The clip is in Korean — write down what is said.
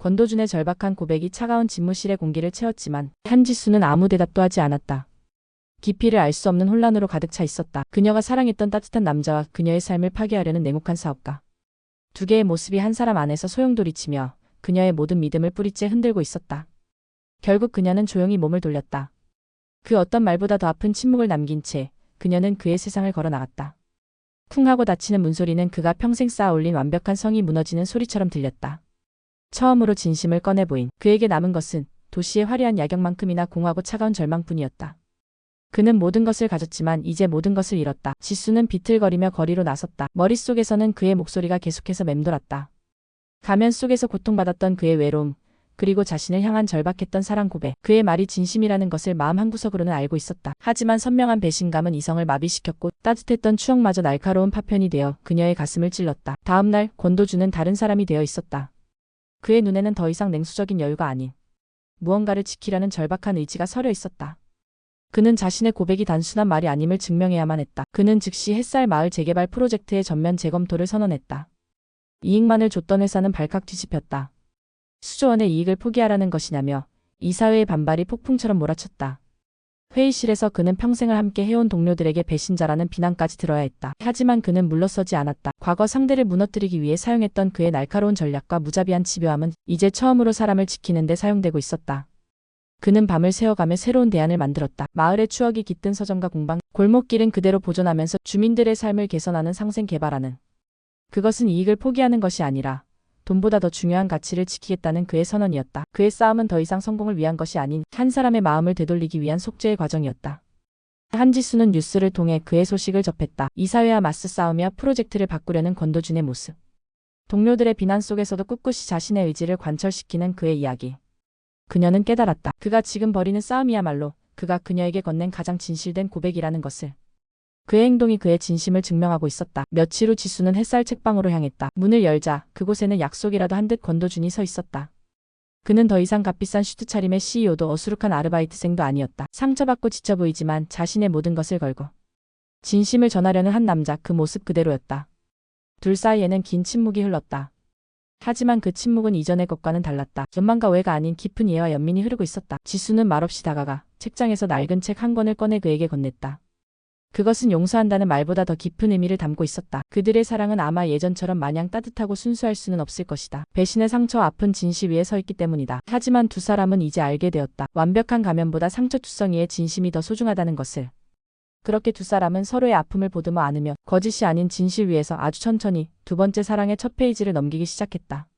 권도준의 절박한 고백이 차가운 집무실의 공기를 채웠지만 한지수는 아무 대답도 하지 않았다. 깊이를 알 수 없는 혼란으로 가득 차 있었다. 그녀가 사랑했던 따뜻한 남자와 그녀의 삶을 파괴하려는 냉혹한 사업가. 두 개의 모습이 한 사람 안에서 소용돌이치며 그녀의 모든 믿음을 뿌리째 흔들고 있었다. 결국 그녀는 조용히 몸을 돌렸다. 그 어떤 말보다 더 아픈 침묵을 남긴 채 그녀는 그의 세상을 걸어 나갔다. 쿵 하고 닫히는 문소리는 그가 평생 쌓아 올린 완벽한 성이 무너지는 소리처럼 들렸다. 처음으로 진심을 꺼내 보인 그에게 남은 것은 도시의 화려한 야경만큼이나 공하고 차가운 절망뿐이었다. 그는 모든 것을 가졌지만 이제 모든 것을 잃었다. 지수는 비틀거리며 거리로 나섰다. 머릿속에서는 그의 목소리가 계속해서 맴돌았다. 가면 속에서 고통받았던 그의 외로움, 그리고 자신을 향한 절박했던 사랑 고백. 그의 말이 진심이라는 것을 마음 한구석으로는 알고 있었다. 하지만 선명한 배신감은 이성을 마비시켰고 따뜻했던 추억마저 날카로운 파편이 되어 그녀의 가슴을 찔렀다. 다음 날 권도주는 다른 사람이 되어 있었다. 그의 눈에는 더 이상 냉수적인 여유가 아닌 무언가를 지키려는 절박한 의지가 서려 있었다. 그는 자신의 고백이 단순한 말이 아님을 증명해야만 했다. 그는 즉시 햇살 마을 재개발 프로젝트의 전면 재검토를 선언했다. 이익만을 줬던 회사는 발칵 뒤집혔다. 수조원의 이익을 포기하라는 것이냐며 이사회의 반발이 폭풍처럼 몰아쳤다. 회의실에서 그는 평생을 함께 해온 동료들에게 배신자라는 비난까지 들어야 했다. 하지만 그는 물러서지 않았다. 과거 상대를 무너뜨리기 위해 사용했던 그의 날카로운 전략과 무자비한 집요함은 이제 처음으로 사람을 지키는 데 사용되고 있었다. 그는 밤을 새워가며 새로운 대안을 만들었다. 마을의 추억이 깃든 서점과 공방, 골목길은 그대로 보존하면서 주민들의 삶을 개선하는 상생 개발하는. 그것은 이익을 포기하는 것이 아니라 돈보다 더 중요한 가치를 지키겠다는 그의 선언이었다. 그의 싸움은 더 이상 성공을 위한 것이 아닌 한 사람의 마음을 되돌리기 위한 속죄의 과정이었다. 한지수는 뉴스를 통해 그의 소식을 접했다. 이사회와 맞서 싸우며 프로젝트를 바꾸려는 권도준의 모습. 동료들의 비난 속에서도 꿋꿋이 자신의 의지를 관철시키는 그의 이야기. 그녀는 깨달았다. 그가 지금 벌이는 싸움이야말로 그가 그녀에게 건넨 가장 진실된 고백이라는 것을. 그의 행동이 그의 진심을 증명하고 있었다. 며칠 후 지수는 햇살 책방으로 향했다. 문을 열자 그곳에는 약속이라도 한 듯 권도준이 서 있었다. 그는 더 이상 값비싼 슈트 차림의 CEO도 어수룩한 아르바이트생도 아니었다. 상처받고 지쳐 보이지만 자신의 모든 것을 걸고 진심을 전하려는 한 남자 그 모습 그대로였다. 둘 사이에는 긴 침묵이 흘렀다. 하지만 그 침묵은 이전의 것과는 달랐다. 연만과 외가 아닌 깊은 이해와 연민이 흐르고 있었다. 지수는 말없이 다가가 책장에서 낡은 책 한 권을 꺼내 그에게 건넸다. 그것은 용서한다는 말보다 더 깊은 의미를 담고 있었다. 그들의 사랑은 아마 예전처럼 마냥 따뜻하고 순수할 수는 없을 것이다. 배신의 상처와 아픈 진시 위에 서 있기 때문이다. 하지만 두 사람은 이제 알게 되었다. 완벽한 가면보다 상처투성이의 진심이 더 소중하다는 것을. 그렇게 두 사람은 서로의 아픔을 보듬어 안으며 거짓이 아닌 진실 위에서 아주 천천히 두 번째 사랑의 첫 페이지를 넘기기 시작했다.